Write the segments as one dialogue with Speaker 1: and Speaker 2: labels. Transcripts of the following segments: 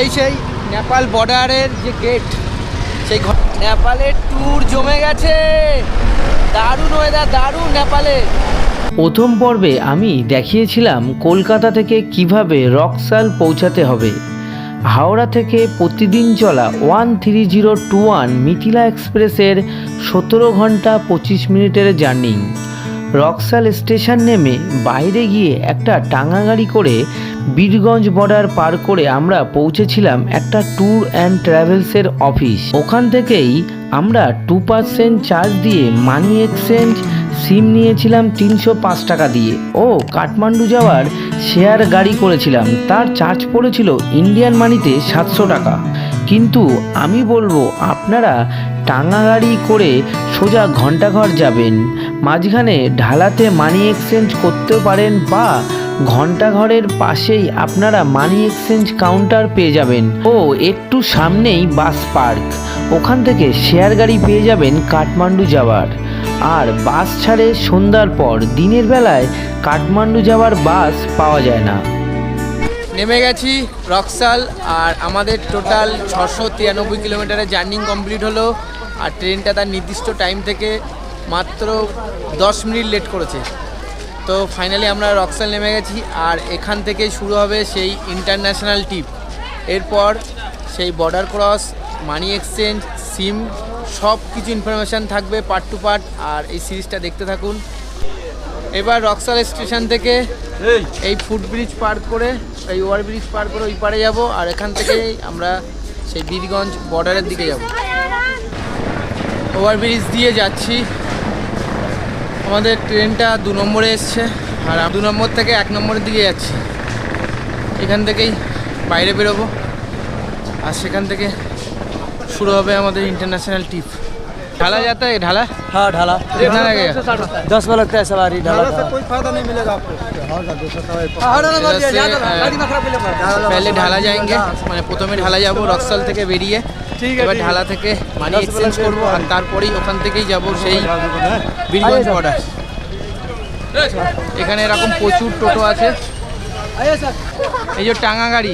Speaker 1: এই সেই নেপাল বর্ডারের যে গেট সেই নেপালের ট্যুর জমে গেছে। দারুণ ওয়েদার দারুণ নেপালে।
Speaker 2: প্রথম পর্বে আমি দেখিয়েছিলাম কলকাতা থেকে কীভাবে রকসাল পৌঁছাতে হবে। হাওড়া থেকে প্রতিদিন চলা one three zero two one Mithila এক্সপ্রেসের সতেরো ঘণ্টা পঁচিশ মিনিটের জার্নি। রকসাল স্টেশন নেমে বাইরে গিয়ে একটা টাঙা গাড়ি করে বীরগঞ্জ বর্ডার পার করে আমরা পৌঁছেছিলাম একটা ট্যুর অ্যান্ড ট্রাভেলসের অফিস ওখান থেকেই আমরা টু পার্সেন্ট চার্জ দিয়ে মানি এক্সচেঞ্জ সিম নিয়েছিলাম তিনশো পাঁচ টাকা দিয়ে। ও, কাঠমান্ডু যাওয়ার শেয়ার গাড়ি করেছিলাম, তার চার্জ পড়েছিল ইন্ডিয়ান মানিতে সাতশো টাকা। কিন্তু আমি বলব, আপনারা টাঙা গাড়ি করে সোজা ঘন্টাঘর যাবেন, মাঝখানে ঢালাতে মানি এক্সচেঞ্জ করতেও পারেন বা ঘন্টাঘরের পাশেই আপনারা মানি এক্সচেঞ্জ কাউন্টার পেয়ে যাবেন। ও, একটু সামনেই বাস পার্ক ওখান থেকে শেয়ার গাড়ি পেয়ে যাবেন কাঠমান্ডু যাওয়ার। আর বাস ছাড়ে সন্ধ্যার পর, দিনের বেলায় কাঠমান্ডু যাওয়ার বাস পাওয়া যায় না।
Speaker 1: নেমে গেছি রকসাল, আর আমাদের টোটাল ছশো তিরানব্বই কিলোমিটারের জার্নি কমপ্লিট হলো। আর ট্রেনটা তার নির্দিষ্ট টাইম থেকে মাত্র দশ মিনিট লেট করেছে। তো ফাইনালি আমরা রকসাল নেমে গেছি আর এখান থেকেই শুরু হবে সেই ইন্টারন্যাশনাল ট্রিপ এরপর সেই border cross money exchange SIM সব কিছু ইনফরমেশান থাকবে পার্ট টু পার্ট আর এই সিরিজটা দেখতে থাকুন। এবার রকসাল স্টেশন থেকে এই। ফুট ব্রিজ পার করে এই ওভার ব্রিজ পার করে ওই পারে যাব আর এখান থেকে আমরা সেই বীরগঞ্জ বর্ডারের দিকে যাব। ওভার ব্রিজ দিয়ে যাচ্ছি। আমাদের ট্রেনটা দু নম্বরে এসছে আর দু নম্বর থেকে এক নম্বরের দিকে যাচ্ছি। এখান থেকেই বাইরে বেরোবো আর সেখান থেকে শুরু হবে আমাদের ইন্টারন্যাশনাল ট্রিপ ঢালা যাতে ঢালা? হ্যাঁ
Speaker 3: ঢালা। দশ
Speaker 1: বেলা लगेगा
Speaker 3: ঢালা। में ঢালা है
Speaker 1: ঢালা হ্যাঁ। যায় মানে প্রথমে ঢালা যাব मिलेगा থেকে বেরিয়ে। এবার ঢালা থেকে মানি এক্সচেঞ্জ করব আর তারপরেই ওখান থেকেই যাব সেই বীরগঞ্জ বর্ডার এখানে এরকম প্রচুর টোটো আছে। এই যে টাঙা গাড়ি।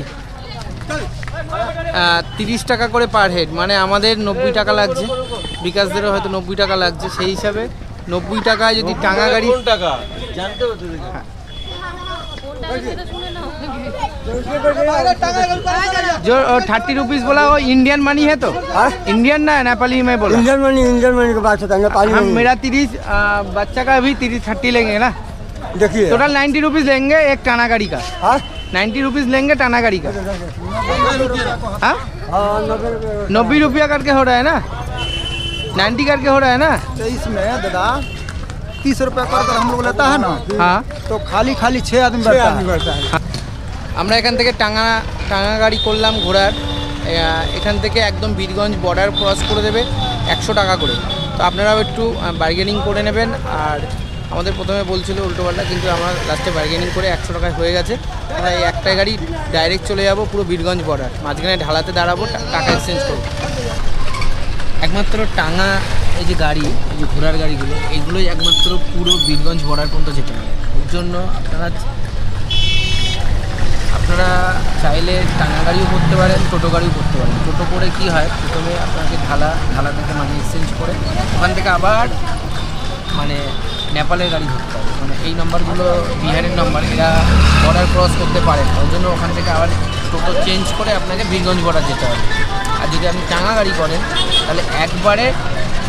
Speaker 1: তিরিশ টাকা করে পার হেড মানে আমাদের নব্বই টাকা লাগছে। বিকাশদেরও হয়তো নব্বই টাকা লাগছে সেই হিসাবে নব্বই টাকায় যদি টাঙা গাড়ি जो थर्टी रुपीज़ बोला वो इंडियन मनी है तो? इंडियन ना नेपाली में बोला?
Speaker 3: इंजन मनी इंजन मनी के बात होता है नेपाली
Speaker 1: हम मेरा तीस बच्चा का भी तीस थर्टी लेंगे ना?
Speaker 3: देखिए।
Speaker 1: टोटल नाइन्टी रुपीज़ लेंगे एक टाना गाड़ी का।
Speaker 3: हाँ?
Speaker 1: नाइन्टी रुपीज़ लेंगे टाना गाड़ी का। हाँ?
Speaker 3: हाँ नब्बे रुपया
Speaker 1: करके हो रहा है ना? नाइन्टी करके हो रहा है ना?
Speaker 4: इसमें दादा। तीस रुपया कर कर हम लोग लेता है ना?
Speaker 1: हाँ।
Speaker 4: तो खाली खाली छः आदमी बैठता है।
Speaker 1: আমরা এখান থেকে টাঙা টাঙা গাড়ি করলাম আহ, এখান থেকে একদম বীরগঞ্জ বর্ডার ক্রস করে দেবে একশো টাকা করে। তো আপনারাও একটু বার্গেনিং করে নেবেন। আর আমাদের প্রথমে বলছিল উল্টোপাল্টা কিন্তু আমরা লাস্টে বার্গেনিং করে একশো টাকায় হয়ে গেছে। আমরা এই একটা গাড়ি ডাইরেক্ট চলে যাব পুরো বীরগঞ্জ বর্ডার মাঝখানে ঢালাতে দাঁড়াবো টাকা এক্সচেঞ্জ করব। একমাত্র টাঙা এই যে গাড়ি এই যে ঘোড়ার গাড়িগুলো এইগুলোই একমাত্র পুরো বীরগঞ্জ বর্ডার পর্যন্ত যেতে পারে। ওর জন্য আপনারা আপনারা চাইলে টাঙা গাড়িও করতে পারেন, টোটো গাড়িও করতে পারেন। টোটো করে কি হয়, প্রথমে আপনাকে ঢালা ঢালা থেকে মানি এক্সচেঞ্জ করে ওখান থেকে আবার মানে নেপালের গাড়ি ধরতে হবে। মানে এই নম্বরগুলো বিহারের নাম্বার, এরা বর্ডার ক্রস করতে পারে ওই জন্য ওখান থেকে আবার টোটো চেঞ্জ করে আপনাকে বীরগঞ্জ বর্ডার যেতে হবে। আর যদি আপনি টাঙা গাড়ি করেন, তাহলে একবারে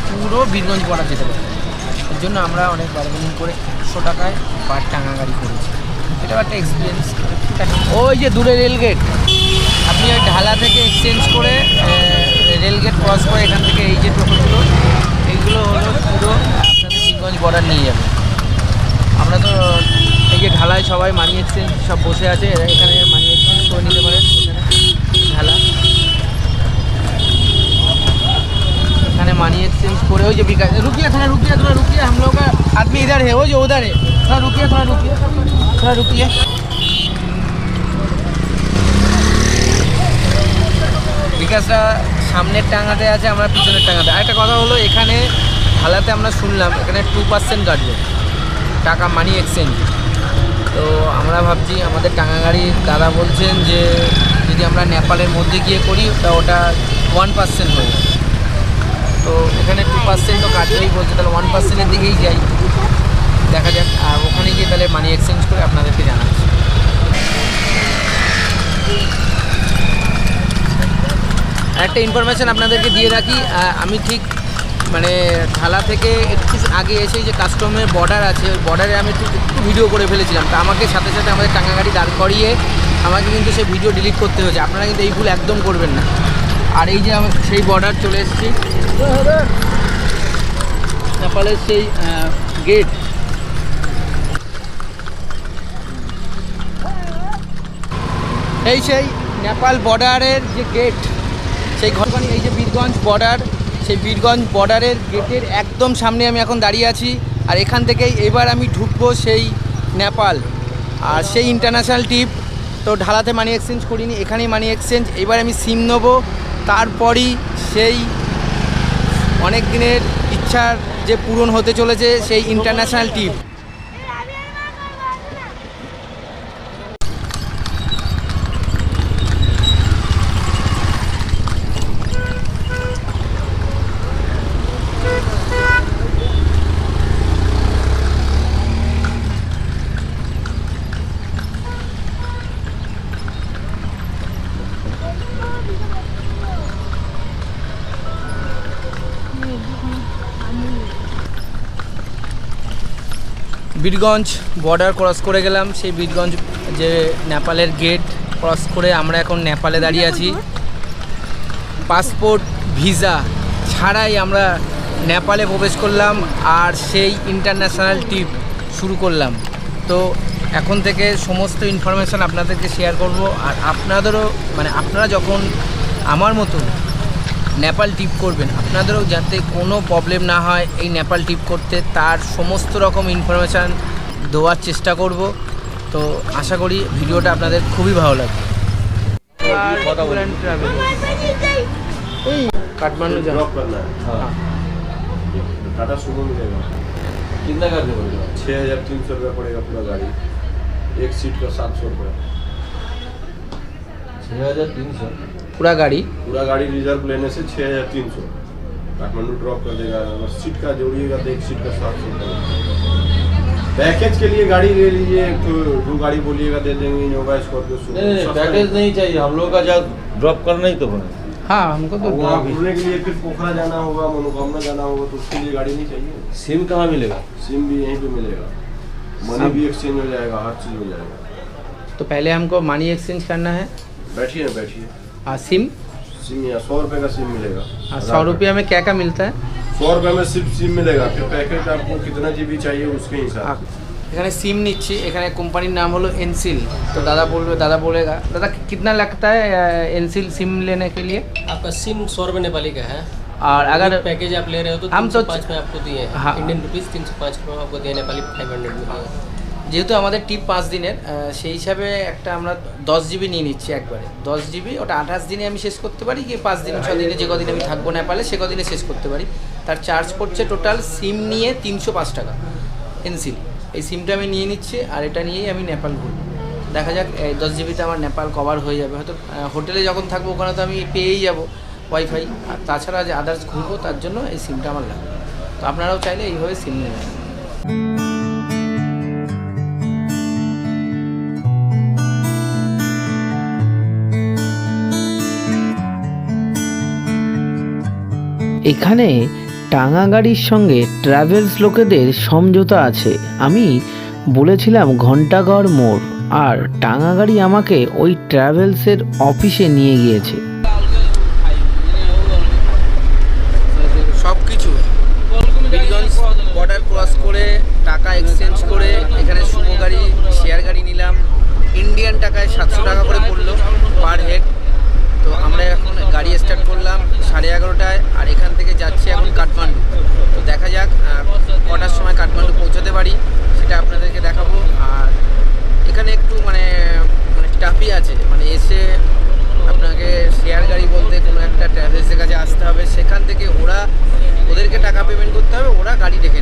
Speaker 1: পুরো বীরগঞ্জ বর্ডার যেতে পারেন এর জন্য আমরা অনেক বার্গেনিং করে একশো টাকায় পার টাঙা গাড়ি করেছি। এটাও একটা এক্সপিরিয়েন্স ওই যে দূরে রেলগেট আপনি ওই ঢালা থেকে এক্সচেঞ্জ করে রেলগেট ক্রস করে এখান থেকে এই যে টোটোগুলো এইগুলো হলো পুরো আপনাদের সিংগঞ্জ বর্ডার নিয়ে যাবে আমরা তো এই যে ঢালায় সবাই মানি এক্সচেঞ্জ সব বসে আছে এরা এখানে মানি এক্সচেঞ্জ করে নিতে পারেন এখানে ঢালা এখানে मानी एक्सचेंज করে ওই যে বিকাশ रुकिए थोड़ा रुकिए थोड़ा रुकिए हम लोग का आदमी इधर है वो जो उधर है थोड़ा रुकिए थोड़ा रुकिए थोड़ा रुकिए বিকাশটা সামনের টাঙাতে আছে আমরা পিছনের টাঙাতে আরেকটা কথা হলো এখানে ঢালাতে আমরা শুনলাম এখানে টু পার্সেন্ট কাটবে টাকা মানি এক্সচেঞ্জ তো আমরা ভাবছি আমাদের টাঙা গাড়ির দাদা বলছেন যে যদি যদি আমরা নেপালের মধ্যে গিয়ে করি তা ওটা ওয়ান পার্সেন্ট হয়ে যাবে তো এখানে টু পার্সেন্ট তো কাটলেই বলছে তাহলে ওয়ান পার্সেন্টের দিকেই যাই দেখা যাক আর ওখানে গিয়ে তাহলে মানি এক্সচেঞ্জ করে আপনাদেরকে জানাচ্ছি। একটা ইনফরমেশান আপনাদেরকে দিয়ে রাখি আমি ঠিক মানে ঢালা থেকে একটু আগে এসে যে কাস্টমের বর্ডার আছে ওই বর্ডারে আমি একটু একটু ভিডিও করে ফেলেছিলাম। তা আমাকে সাথে সাথে আমাদের টাঙ্গা গাড়ি দাঁড় করিয়ে আমাকে কিন্তু সেই ভিডিও ডিলিট করতে হয়েছে। আপনারা কিন্তু এই ভুল একদম করবেন না। আর এই যে আমার সেই বর্ডার চলে এসেছি। নেপালের সেই গেট এই সেই নেপাল বর্ডারের যে গেট সেই ঘরবানি এই যে বীরগঞ্জ বর্ডার, সেই বীরগঞ্জ বর্ডারের গেটের একদম সামনে আমি এখন দাঁড়িয়ে আছি আর এখান থেকেই এবার আমি ঢুকবো সেই নেপাল। আর সেই ইন্টারন্যাশনাল টিপ তো ঢালাতে মানি এক্সচেঞ্জ করিনি, এখানেই মানি এক্সচেঞ্জ এবার আমি সিম নেব, তারপরই সেই অনেক দিনের ইচ্ছার যে পূরণ হতে চলেছে সেই international trip Birgunj border cross করে গেলাম। সেই বীরগঞ্জ যে নেপালের গেট ক্রস করে আমরা এখন নেপালে দাঁড়িয়ে আছি। পাসপোর্ট ভিসা ছাড়াই আমরা নেপালে প্রবেশ করলাম আর সেই ইন্টারন্যাশনাল ট্রিপ শুরু করলাম। তো এখন থেকে সমস্ত ইনফরমেশান আপনাদেরকে শেয়ার করব। আর আপনাদেরও মানে আপনারা যখন আমার মতো নেপাল টিপ করবেন আপনাদেরও যাতে কোনো প্রবলেম না হয় এই নেপাল টিপ করতে তার সমস্ত রকম ইনফরমেশান দেওয়ার চেষ্টা করব তো আশা করি ভিডিওটা আপনাদের খুবই ভালো লাগবে কাঠমান্ডু যাবো
Speaker 5: ड्रॉप करना है
Speaker 1: हाँ
Speaker 5: टाटा सुमो मिलेगा
Speaker 6: कितना कर दे बोलिए
Speaker 5: छः हज़ार तीन सौ रुपया पड़ेगा पूरा गाड़ी एक सीट का सात सौ रुपया
Speaker 6: छः हज़ार तीन सौ
Speaker 1: पूरा गाड़ी?
Speaker 5: पूरा गाड़ी रिज़र्व लेने से छः हज़ार तीन सौ। काठमांडू ड्रॉप कर देगा। अगर सीट का जोड़िएगा तो एक सीट का सात सौ पैकेज के लिए गाड़ी ले लीजिए। तो दो गाड़ी बोलिएगा दे देंगे। इनोवा स्कॉर्पियो
Speaker 6: पैकेज नहीं चाहिए। हम लोग का जहाँ ड्रॉप करना ही तो बने
Speaker 1: हाँ। हमको तो
Speaker 5: वहाँ घूमने के लिए फिर पोखरा जाना होगा मनोकामना जाना होगा तो उसके लिए गाड़ी नहीं चाहिए।
Speaker 6: सिम कहाँ मिलेगा?
Speaker 5: सिम भी यहीं पे मिलेगा। मनी भी एक्सचेंज हो जाएगा हर चीज़ हो जाएगा।
Speaker 1: तो पहले हमको मनी एक्सचेंज करना है।
Speaker 5: बैठिए ना बैठिए।
Speaker 1: सिम?
Speaker 5: सिम यहाँ सौ का सिम मिलेगा।
Speaker 1: सौ रुपया में क्या क्या मिलता है?
Speaker 5: सौ रुपये में सिर्फ़ सिम मिलेगा फिर पैकेज आपको कितना जीबी चाहिए उसके हिसाब
Speaker 1: এখানে সিম নিচ্ছি এখানে কোম্পানির নাম হলো এনসিল তো দাদা বলবে দাদা বলেगा দাদা कितना लगता है एनसिल सिम लेने के लिए
Speaker 7: आपका सिम सौ रुपये नेपाली का है।
Speaker 1: और अगर
Speaker 7: पैकेज आप ले रहे हो तो
Speaker 1: हम
Speaker 7: सोच में आपको दिए
Speaker 1: हाँ।
Speaker 7: इंडियन रुपीज़ तीन सौ पाँच आपको दिए नेपाली फाइव हंड्रेड
Speaker 1: যেহেতু আমাদের টিপ পাঁচ দিনের সেই হিসাবে একটা আমরা দশ জিবি নিয়ে নিচ্ছি একবারে। দশ জিবি ওটা আঠাশ দিনে আমি শেষ করতে পারি কি পাঁচ দিন ছ দিনে যে কদিন আমি থাকব নেপালে সে কদিনে শেষ করতে পারি। তার চার্জ পড়ছে টোটাল সিম নিয়ে তিনশো পাঁচ টাকা এনসিল এই সিমটা আমি নিয়ে নিচ্ছি আর এটা নিয়েই আমি নেপাল ঘুরবো। দেখা যাক এই দশ জিবিতে আমার নেপাল কভার হয়ে যাবে। হয়তো হোটেলে যখন থাকব ওখানে তো আমি পেয়েই যাব ওয়াইফাই আর তাছাড়া যে আদার্স ঘুরবো তার জন্য এই সিমটা আমার লাগবে। তো আপনারাও চাইলে এইভাবে সিম নিয়ে নেবেন।
Speaker 2: এখানে টাঙা গাড়ির সঙ্গে ট্রাভেলস লোকেদের সমঝোতা আছে। আমি বলেছিলাম ঘণ্টাঘর মোড়, আর টাঙা গাড়ি আমাকে ওই ট্রাভেলসের অফিসে নিয়ে গিয়েছে।
Speaker 1: সব কিছু করে, টাকা এক্সচেঞ্জ করে, এখানে শুভ গাড়ি শেয়ার গাড়ি নিলাম। ইন্ডিয়ান টাকায় সাতশো টাকা করে পড়ল পার হেড গাড়ি স্টার্ট করলাম সাড়ে এগারোটায় আর এখান থেকে যাচ্ছি এখন কাঠমান্ডু। তো দেখা যাক কটার সময় কাঠমান্ডু পৌঁছাতে পারি, সেটা আপনাদেরকে দেখাবো। আর এখানে একটু মানে মানে টাফই আছে। মানে এসে আপনাকে শেয়ার গাড়ি বলতে কোনো একটা ট্রাভেলসের কাছে আসতে হবে। সেখান থেকে ওরা ওদেরকে টাকা পেমেন্ট করতে হবে, ওরা গাড়ি ডেকে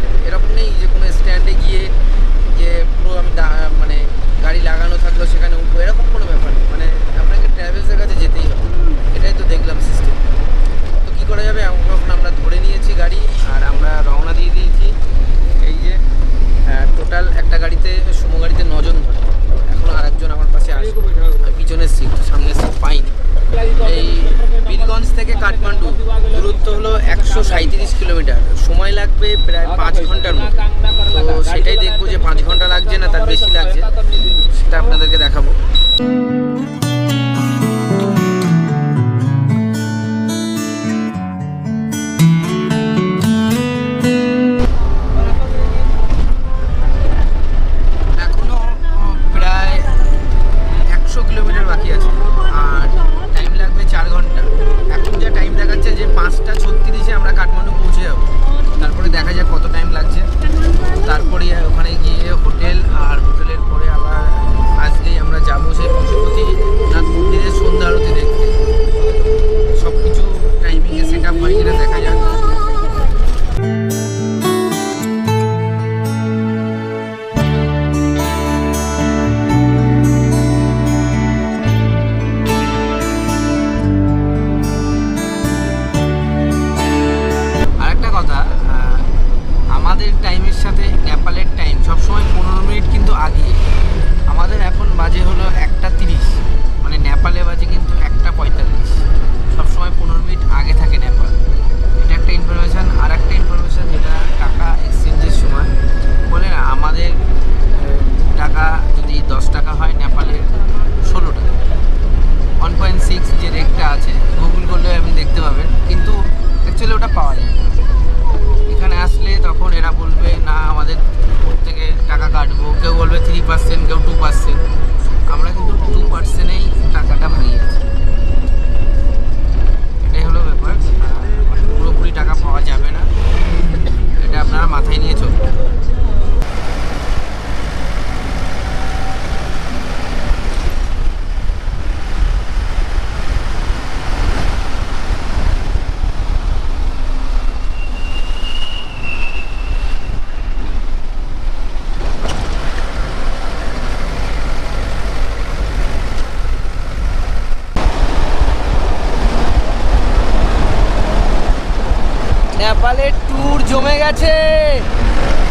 Speaker 1: গেছে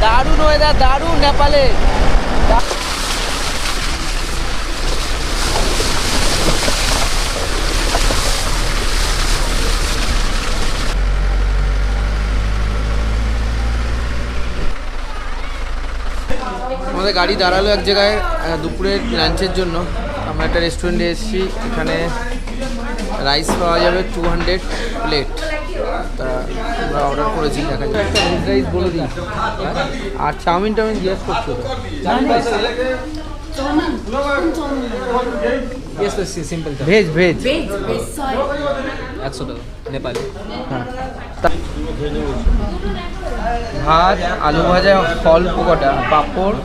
Speaker 1: দারুণ ওয়েদার দারুণ নেপালে। আমাদের গাড়ি দাঁড়াল এক জায়গায় দুপুরের লাঞ্চের জন্য। আমরা একটা রেস্টুরেন্টে এসেছি, এখানে রাইস পাওয়া যাবে টু হান্ড্রেড প্লেট তা আমরা অর্ডার করেছি দেখা যায় একটা ভেজ রাইস বলে দিই। আর চাউমিন টাউমিন জিজ্ঞেস করছ simple veg veg
Speaker 8: Veg, veg soy.
Speaker 1: একশো টাকা নেপালি। হ্যাঁ। তা- ভাত আলু ভাজা ফল পকোটা পাঁপড়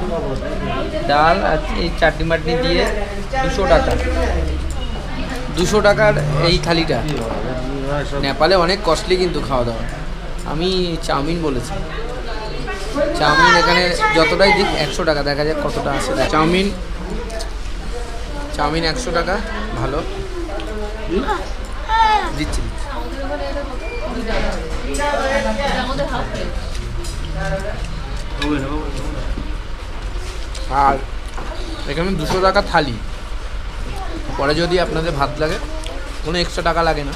Speaker 1: ডাল আর এই চাটনি মাটনি দিয়ে দুশো টাকা। দুশো টাকার এই থালিটা। নেপালে অনেক কস্টলি কিন্তু খাওয়া দাওয়া। আমি চাউমিন বলেছি। চাউমিন এখানে যতটাই দিক একশো টাকা, দেখা যাক কতটা আছে। চাউমিন চাউমিন একশো টাকা, ভালো। দিচ্ছি আর এখানে দুশো টাকা থালি। পরে যদি আপনাদের ভাত লাগে, কোনো এক্সট্রা টাকা লাগে না।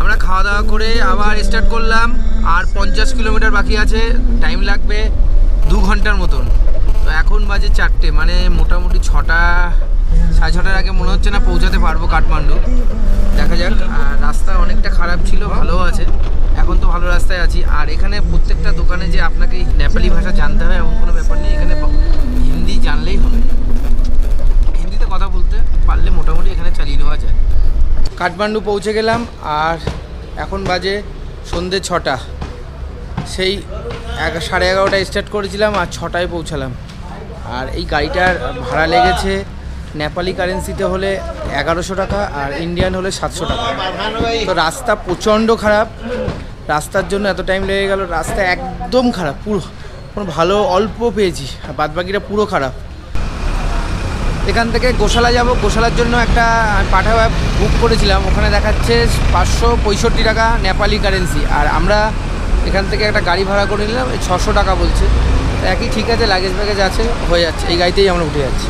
Speaker 1: আমরা খাওয়া দাওয়া করে আবার স্টার্ট করলাম, আর পঞ্চাশ কিলোমিটার বাকি আছে টাইম লাগবে দু ঘণ্টার মতন। তো এখন বাজে চারটে মানে মোটামুটি ছটা, সাড়ে ছটার আগে মনে হচ্ছে না পৌঁছাতে পারব কাঠমান্ডু। দেখা যাক রাস্তা অনেকটা খারাপ ছিল ভালো আছে। এখন তো ভালো রাস্তায় আছি। আর এখানে প্রত্যেকটা দোকানে যে আপনাকে নেপালি ভাষা জানতে হবে এমন কোনো ব্যাপার নেই, এখানে হিন্দি জানলেই হবে। হিন্দিতে কথা বলতে পারলে মোটামুটি এখানে চালিয়ে নেওয়া যায়। কাঠমান্ডু পৌঁছে গেলাম আর এখন বাজে সন্ধে ছটা। সেই এক, সাড়ে এগারোটায় স্টার্ট করেছিলাম আর ছটায় পৌঁছালাম। আর এই গাড়িটার ভাড়া লেগেছে নেপালি কারেন্সিতে হলে এগারোশো টাকা আর ইন্ডিয়ান হলে সাতশো টাকা। তো রাস্তা প্রচণ্ড খারাপ। রাস্তার জন্য এত টাইম লেগে গেল, রাস্তা একদম খারাপ, পুরো, কোনো ভালো অল্প পেয়েছি। আর বাদবাকিটা পুরো খারাপ। এখান থেকে গোশালা যাব। গোশালার জন্য একটা পাঠা বুক করেছিলাম। ওখানে দেখাচ্ছে পাঁচশো পঁয়ষট্টি টাকা নেপালি কারেন্সি আর আমরা এখান থেকে একটা গাড়ি ভাড়া করে নিলাম ছশো টাকা বলছে। একই ঠিক আছে লাগেজ ব্যাগেজ আছে, হয়ে যাচ্ছে। এই গাড়িতেই আমরা উঠে যাচ্ছি।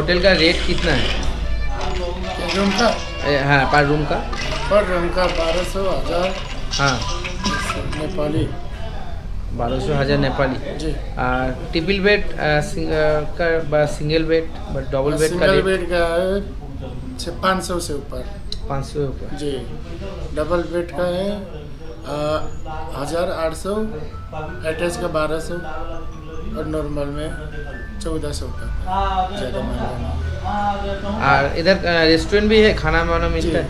Speaker 1: होटल का रेट कितना है?
Speaker 8: रूम का?
Speaker 1: ए, हाँ पर रूम का।
Speaker 8: पर रूम का बारह सौ हज़ार।
Speaker 1: हाँ।
Speaker 8: नेपाली।
Speaker 1: बारह सौ हज़ार नेपाली।
Speaker 8: जी।
Speaker 1: ट्रिपल बेड का single bed but double bed का
Speaker 8: सिंगल बेड का है पाँच सौ से ऊपर।
Speaker 1: पाँच सौ ऊपर।
Speaker 8: जी। डबल बेड का है हज़ार आठ सौ अटैच का बारह सौ। और नॉर्मल में चौदह सौ का ज़्यादा महँगा
Speaker 1: और इधर रेस्टोरेंट भी है खाना वाना मिलता है?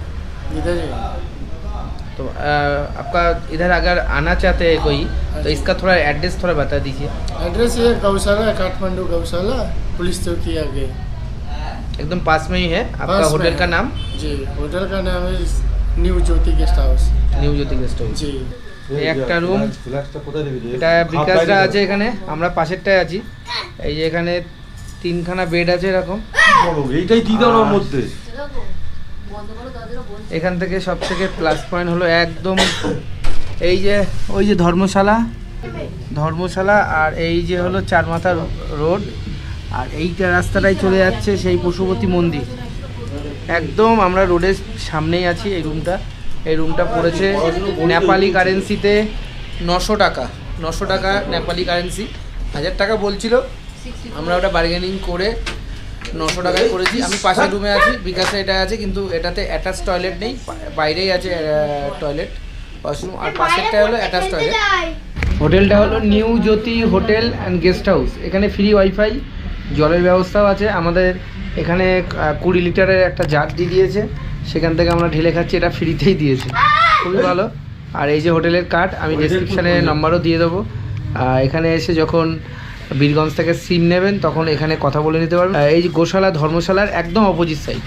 Speaker 8: इधर
Speaker 1: तो आपका इधर अगर आना चाहते हैं कोई हाँ तो इसका थोड़ा एड्रेस थोड़ा बता दीजिए।
Speaker 8: एड्रेस ये गौशाला काठमांडू गौशाला पुलिस चौकी आगे।
Speaker 1: एकदम पास में ही है आपका होटल का नाम?
Speaker 8: जी होटल का नाम है new Jyoti guest house
Speaker 1: new Jyoti guest house
Speaker 8: जी।
Speaker 1: এই একটা রুম এটা বিকাশরা আছে এখানে আমরা পাশেরটায় আছি। এই যে এখানে তিনখানা বেড আছে এরকম।
Speaker 6: এইটাই দিয়ে দাও মধ্যে?
Speaker 1: এখান থেকে সব থেকে প্লাস পয়েন্ট হলো একদম এই যে ওই যে ধর্মশালা ধর্মশালা আর এই যে হলো চারমাথা রোড। আর এইটা রাস্তাটাই চলে যাচ্ছে সেই পশুপতি মন্দির। একদম আমরা রোডের সামনেই আছি এই রুমটা এই রুমটা পড়েছে নেপালি কারেন্সিতে নশো টাকা নশো টাকা নেপালি কারেন্সি হাজার টাকা বলছিল, আমরা ওটা বার্গেনিং করে নশো টাকায় করেছি। আমি পাশের রুমে আছি, বিকাশে এটা আছে, কিন্তু এটাতে অ্যাটাচ টয়লেট নেই, বাইরেই আছে টয়লেট ওয়াশরুম আর পাশেরটা হলো অ্যাটাচ টয়লেট হোটেলটা হলো new Jyoti hotel and guest house এখানে ফ্রি ওয়াইফাই জলের ব্যবস্থাও আছে। আমাদের এখানে কুড়ি লিটারের একটা জার দিয়ে দিয়েছে। সেখান থেকে আমরা ঢেলে খাচ্ছি এটা ফ্রিতেই দিয়েছে। খুবই ভালো। আর এই যে হোটেলের কার্ড আমি ডিসক্রিপশানে নাম্বারও দিয়ে দেবো। আর এখানে এসে যখন বীরগঞ্জ থেকে সিম নেবেন তখন এখানে কথা বলে নিতে পারবেন। এই যে গোশালা ধর্মশালার একদম অপোজিট সাইড